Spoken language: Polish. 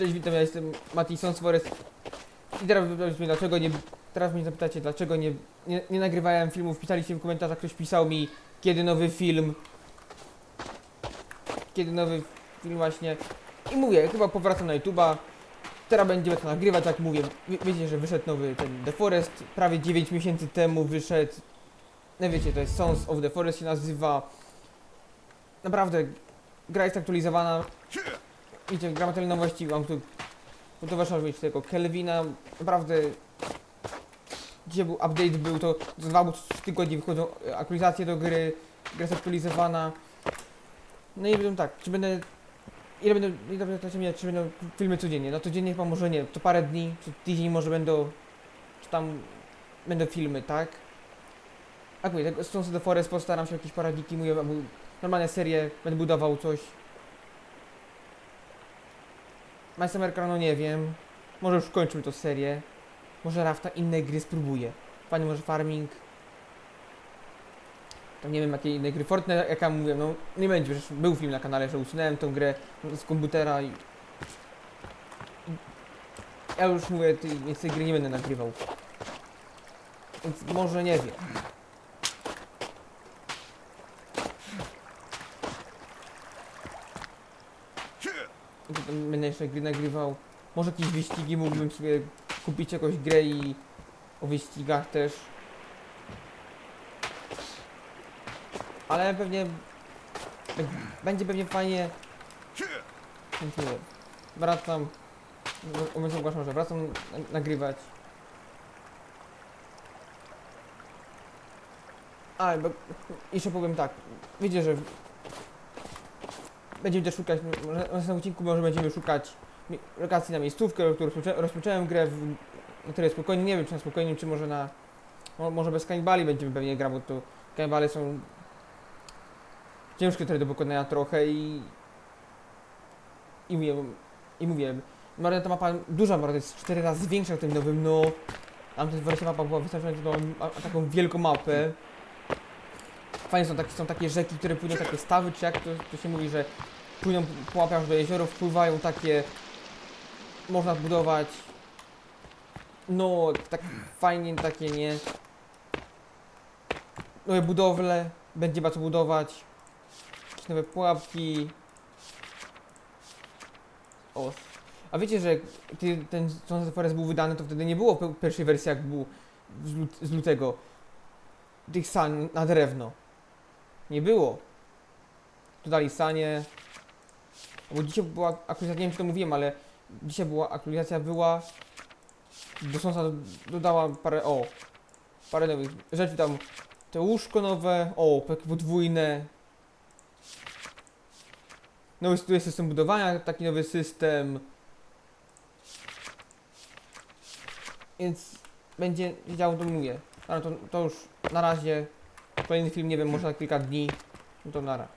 Cześć, witam, ja jestem Matison Forest. I teraz mnie, dlaczego nie... Teraz mnie zapytacie, dlaczego nie, nie, nie nagrywałem filmów. Pisaliście w komentarzach, ktoś pisał mi, kiedy nowy film. Kiedy nowy film właśnie. I mówię, chyba powracam na YouTube'a. Teraz będziemy to nagrywać, jak mówię. Wie, wiecie, że wyszedł nowy ten The Forest. Prawie 9 miesięcy temu wyszedł. No wiecie, to jest Sons of the Forest się nazywa. Naprawdę, gra jest aktualizowana. Widzicie, gramatykalne nowości, mam tu to wasza mieć tego Kelvina, naprawdę dzisiaj był update, był to za dwa albo trzy tygodnie wychodzą e, aktualizacje do gry, gra jest aktualizowana. No i będą tak, czy będę, ile będą, ile będą, mnie, czy będą filmy codziennie, no codziennie chyba może nie, to parę dni, czy tydzień może będą, czy tam będą filmy, tak? A mówię, tego Stones of the Forest postaram się jakieś poradniki, mówię, normalne serie, będę budował coś. Majstermerka, no nie wiem. Może już kończymy tą serię. Może Rafta inne gry spróbuję. Panie może Farming. Tam nie wiem jakie inne gry. Fortnite, jak ja mówię, no nie będzie, przecież był film na kanale, że usunąłem tą grę z komputera i... ja już mówię, tej, tej gry nie będę nagrywał. Więc może nie wiem. I potem będę jeszcze gry nagrywał. Może jakieś wyścigi mógłbym sobie kupić jakąś grę i o wyścigach też. Ale pewnie będzie pewnie fajnie. Wracam. Umysł ogłaszam, że wracam na- nagrywać. A, bo jeszcze powiem tak. Wiecie, że będziemy też szukać, na następnym odcinku może będziemy szukać lokacji na miejscówkę, rozpoczę, rozpocząłem grę w, na tyle spokojnie, nie wiem czy na spokojnym, czy może na, mo, może bez kanibali będziemy pewnie grać, bo to kanibale są ciężkie do pokonania trochę i i mówię, i mówię, Marina ta mapa, duża mapa, to jest 4 razy większa w tym nowym, no, tam ta wersja mapa była a, a taką wielką mapę. Fajnie są takie, są takie rzeki, które płyną, takie stawy, czy jak to, to się mówi, że płyną po łapach do jeziorów, wpływają takie, można budować, no, tak fajnie, takie, nie, nowe budowle, będzie co budować, jakieś nowe pułapki, o, a wiecie, że kiedy ten the Forest był wydany, to wtedy nie było pierwszej wersji, jak był z, lut z lutego, tych sań na drewno. Nie było. Dodali sanie. Bo dzisiaj była aktualizacja, nie wiem czy to mówiłem, ale dzisiaj była aktualizacja, była do dodała parę, o, parę nowych rzeczy tam, te łóżko nowe, o, takie podwójne. Nowy tu jest system budowania, taki nowy system. Więc będzie działo to mówię. Ale to, to już na razie. Kolejny film, nie wiem, może na kilka dni. No to nara.